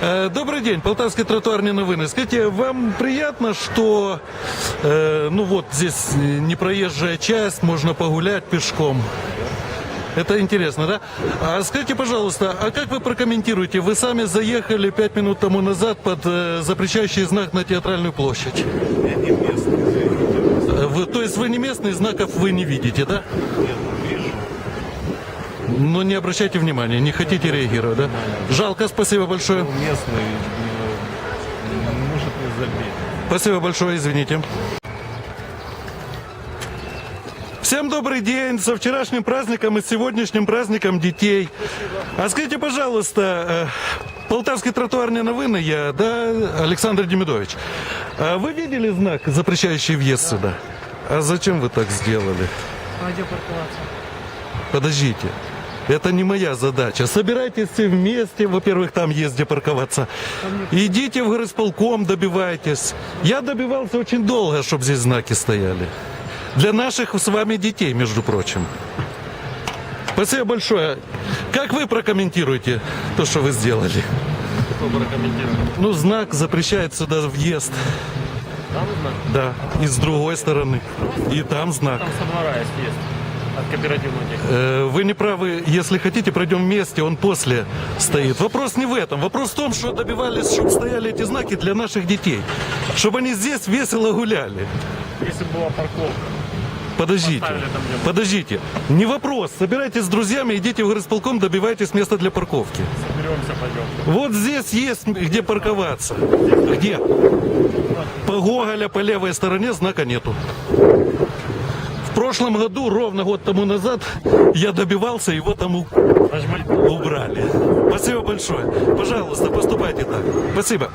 Э, Добрый день, Полтавский тротуарные новины. Скажите, вам приятно, что, э, ну вот здесь непроезжая часть, можно погулять пешком? Это интересно, да? А скажите, пожалуйста, а как вы прокомментируете? Вы сами заехали пять минут тому назад под э, запрещающий знак на театральную площадь. Я не местный. Э, Вы, то есть вы не местный, знаков вы не видите, да? Нет, вижу. Но не обращайте внимания, не хотите реагировать, да? Жалко, спасибо большое. Ну, местный, э, может, не забить. Спасибо большое, извините. Всем добрый день, со вчерашним праздником и с сегодняшним праздником детей. А скажите, пожалуйста, э, Полтавский тротуарные новины, я, да, Александр Демидович. А вы видели знак, запрещающий въезд сюда? А зачем вы так сделали? Парковаться? Подождите. Это не моя задача. Собирайтесь все вместе, во-первых, там есть где парковаться. Идите в горосполком, добивайтесь. Я добивался очень долго, чтобы здесь знаки стояли. Для наших с вами детей, между прочим. Спасибо большое. Как вы прокомментируете то, что вы сделали? Кто прокомментирует? Ну, знак запрещает сюда въезд. Там знак? Да. И с другой стороны. И там знак. Там со двора есть, есть. От кооперативного техники. Э, Вы не правы, если хотите, пройдем вместе, он после стоит. Вопрос не в этом. Вопрос в том, что добивались, чтобы стояли эти знаки для наших детей. Чтобы они здесь весело гуляли. Если бы была парковка. Подождите, подождите. Не вопрос. Собирайтесь с друзьями, идите в горосполком, добивайтесь места для парковки. Соберемся, пойдем. Вот здесь есть где парковаться. Где? По Гоголя, по левой стороне знака нету. В прошлом году, ровно год тому назад, я добивался, его там убрали. Спасибо большое. Пожалуйста, поступайте так. Спасибо.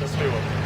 Счастливо.